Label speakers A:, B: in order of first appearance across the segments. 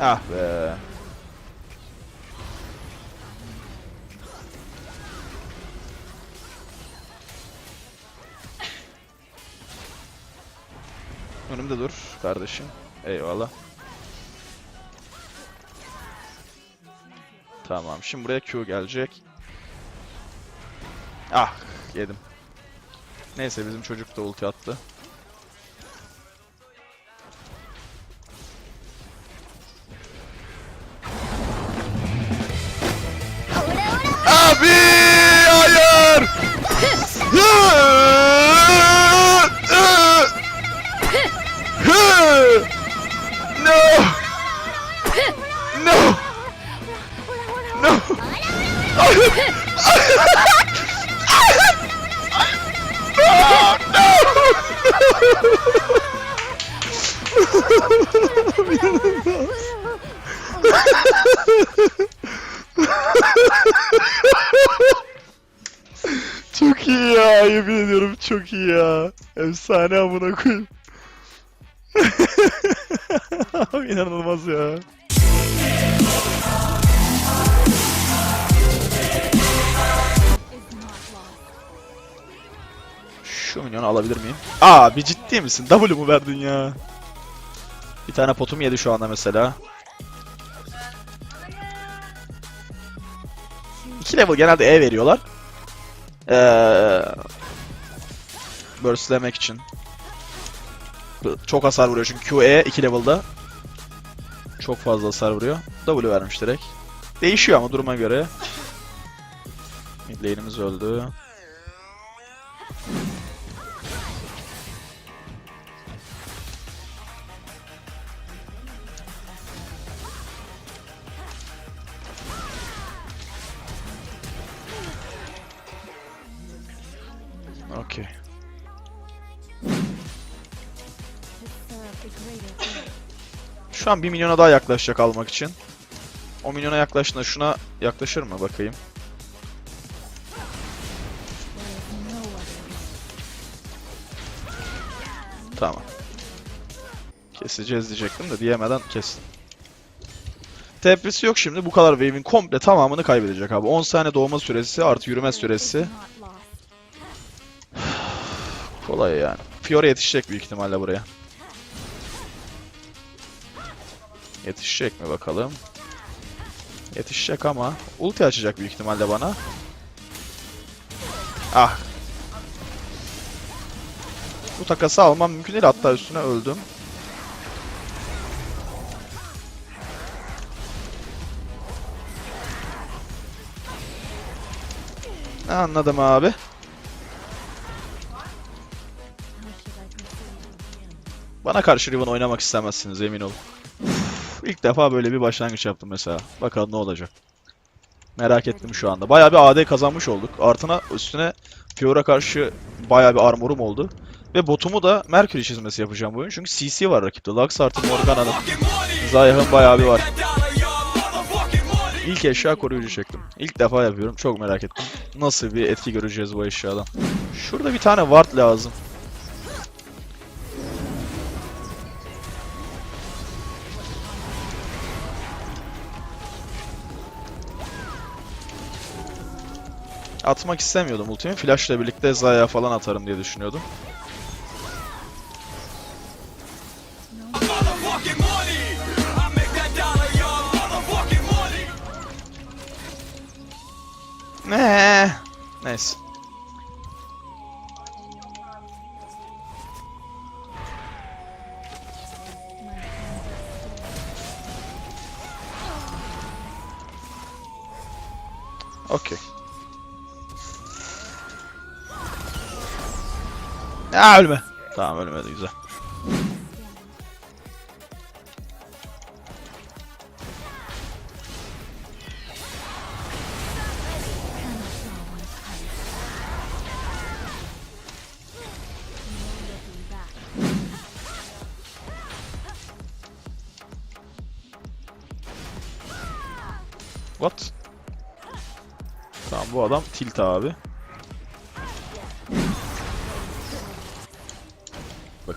A: Ah be. Önümde dur kardeşim. Eyvallah. Tamam. Şimdi buraya Q gelecek. Ah yedim. Neyse bizim çocuk da ulti attı. Abi hayır. no. No. No. Çok Efsane amına koyayım. Abi İnanılmaz ya. Şu minyonu alabilir miyim? Aa bir ciddi misin? W mu verdin ya? Bir tane potum yedi şu anda mesela. 2 level genelde E veriyorlar. Ee, burstlemek için. Çok hasar vuruyor çünkü QE 2 level'da. Çok fazla hasar vuruyor. W vermiş direkt. Değişiyor ama duruma göre. Mid lane'imiz öldü. Okey. Şu an 1 milyona daha yaklaşacak almak için. O milyona yaklaştığında şuna yaklaşır mı bakayım. Tamam. Keseceğiz diyecektim de diyemeden kestim. TP'si yok şimdi. Bu kadar wave'in komple tamamını kaybedecek abi. 10 saniye doğma süresi artı yürüme süresi. Kolay yani. Fiora yetişecek büyük ihtimalle buraya. Yetişecek mi bakalım. Yetişecek ama ulti açacak büyük ihtimalle bana. Ah. Bu takası almam mümkün değil hatta üstüne öldüm. Anladım abi. Bana karşı Riven oynamak istemezsiniz emin olun. İlk defa böyle bir başlangıç yaptım mesela. Bakalım ne olacak. Merak ettim şu anda. Bayağı bir AD kazanmış olduk. Artına üstüne Fiora karşı bayağı bir armorum oldu. Ve botumu da Mercury çizmesi yapacağım bu oyun. Çünkü CC var rakipte. Lux artı Morgana'nın. Zayah'ın bayağı bir var. İlk eşya koruyucu çektim. İlk defa yapıyorum. Çok merak ettim. Nasıl bir etki göreceğiz bu eşyadan. Şurada bir tane ward lazım. Atmak istemiyordum ultimi. Flash'la birlikte Zaya falan atarım diye düşünüyordum. Ne? Neyse. Okey. Ya ölme. Tamam ölmedi güzel. What? Tamam bu adam tilt abi.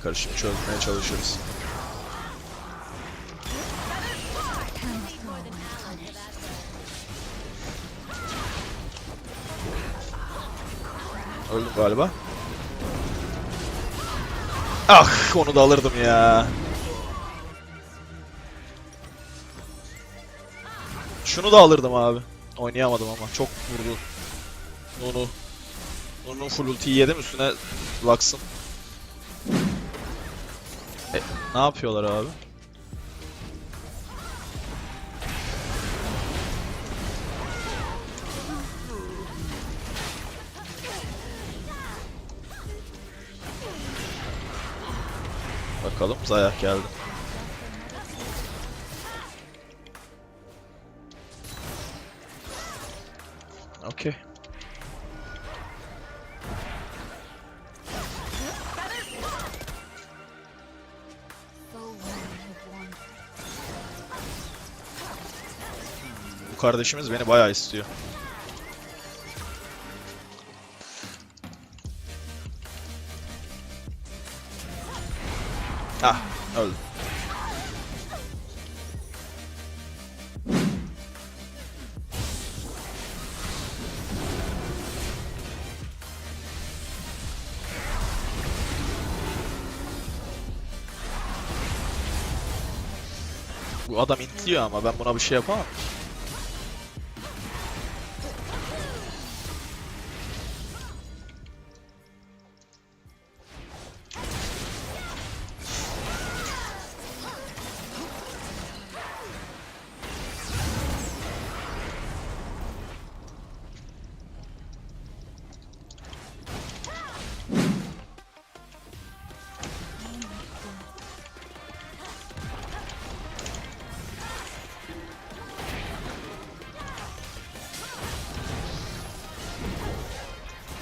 A: karışık çözmeye çalışırız. Öldüm galiba. Ah onu da alırdım ya. Şunu da alırdım abi. Oynayamadım ama çok vurdu. Onu. Onun full ultiyi yedim üstüne Lux'ın. E, ne yapıyorlar abi? Bakalım Zayak geldi. Okey. Kardeşimiz beni bayağı istiyor. Ah, öldüm. Bu adam intliyor ama ben buna bir şey yapamam.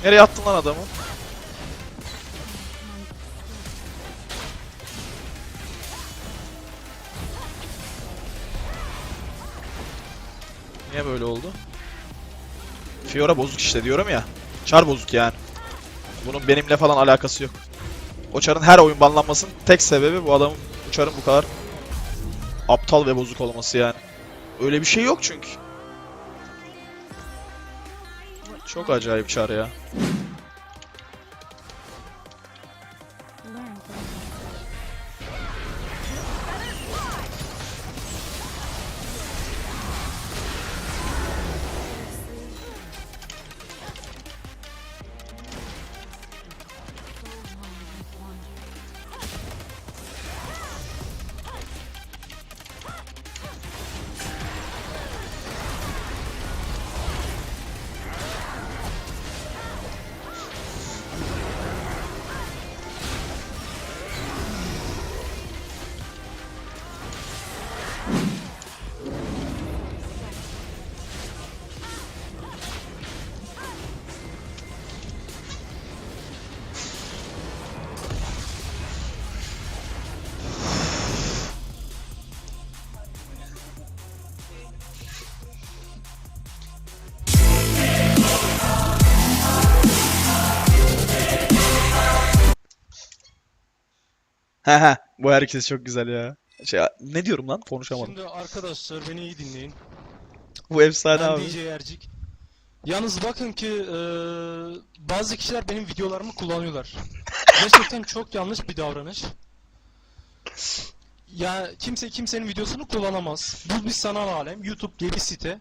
A: Nereye attın lan adamı? Niye böyle oldu? Fiora bozuk işte diyorum ya. Çar bozuk yani. Bunun benimle falan alakası yok. O çarın her oyun banlanmasının tek sebebi bu adamın bu çarın bu kadar aptal ve bozuk olması yani. Öyle bir şey yok çünkü. Çok acayip çar ya. Hehe bu herkes çok güzel ya. Şey, ne diyorum lan? Konuşamadım.
B: Şimdi arkadaşlar beni iyi dinleyin.
A: Bu efsane
B: Ben
A: abi.
B: DJ Ercik. Yalnız bakın ki eee, bazı kişiler benim videolarımı kullanıyorlar. Gerçekten çok yanlış bir davranış. Ya kimse kimsenin videosunu kullanamaz. Bu bir sanal alem. YouTube diye bir site.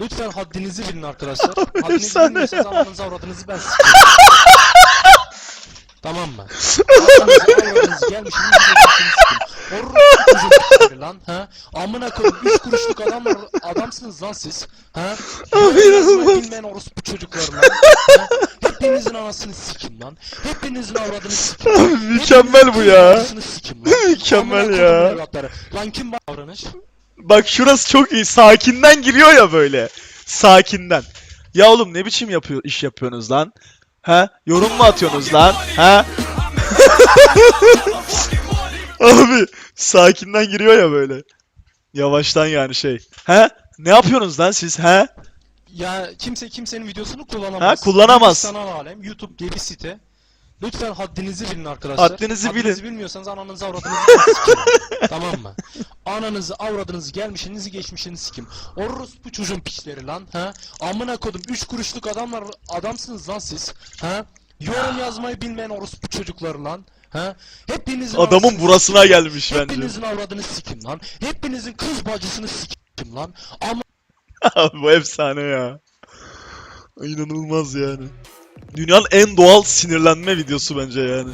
B: Lütfen haddinizi bilin arkadaşlar. Haddinizi bilmiyorsanız ananızı avradınızı ben sikeyim. tamam mı? Orada kızın lan ha? Amına koyayım 3 kuruşluk adamlar adamsınız lan siz. Ha? Yazmayı bilmeyen orospu çocuklar lan. Ha? Hepinizin anasını sikim lan. Hepinizin avradını sikim.
A: mükemmel bu ya. Mükemmel ya.
B: Lan kim davranış?
A: Bak şurası çok iyi. Sakinden giriyor ya böyle. Sakinden. Ya oğlum ne biçim yapıyor iş yapıyorsunuz lan? Ha? Yorum mu atıyorsunuz lan? Ha? Abi sakinden giriyor ya böyle. Yavaştan yani şey. Ha? Ne yapıyorsunuz lan siz? Ha?
B: Ya kimse kimsenin videosunu kullanamaz.
A: Ha, kullanamaz.
B: Sanal alem. YouTube diye bir site. Lütfen haddinizi bilin arkadaşlar.
A: Haddinizi bilin.
B: Haddinizi bilmiyorsanız ananızı avradınızı sikin. tamam mı? Ananızı avradınızı gelmişinizi geçmişinizi sikim. Orospu çocuğun piçleri lan ha? Amına kodum 3 kuruşluk adamlar adamsınız lan siz. Ha? Yorum yazmayı bilmeyen orospu çocukları lan. Ha? Hepinizin
A: Adamın burasına
B: sikim.
A: gelmiş bence.
B: Hepinizin avradını sikim lan. Hepinizin kız bacısını sikim lan. Ama
A: bu efsane ya. İnanılmaz yani. Dünyanın en doğal sinirlenme videosu bence yani.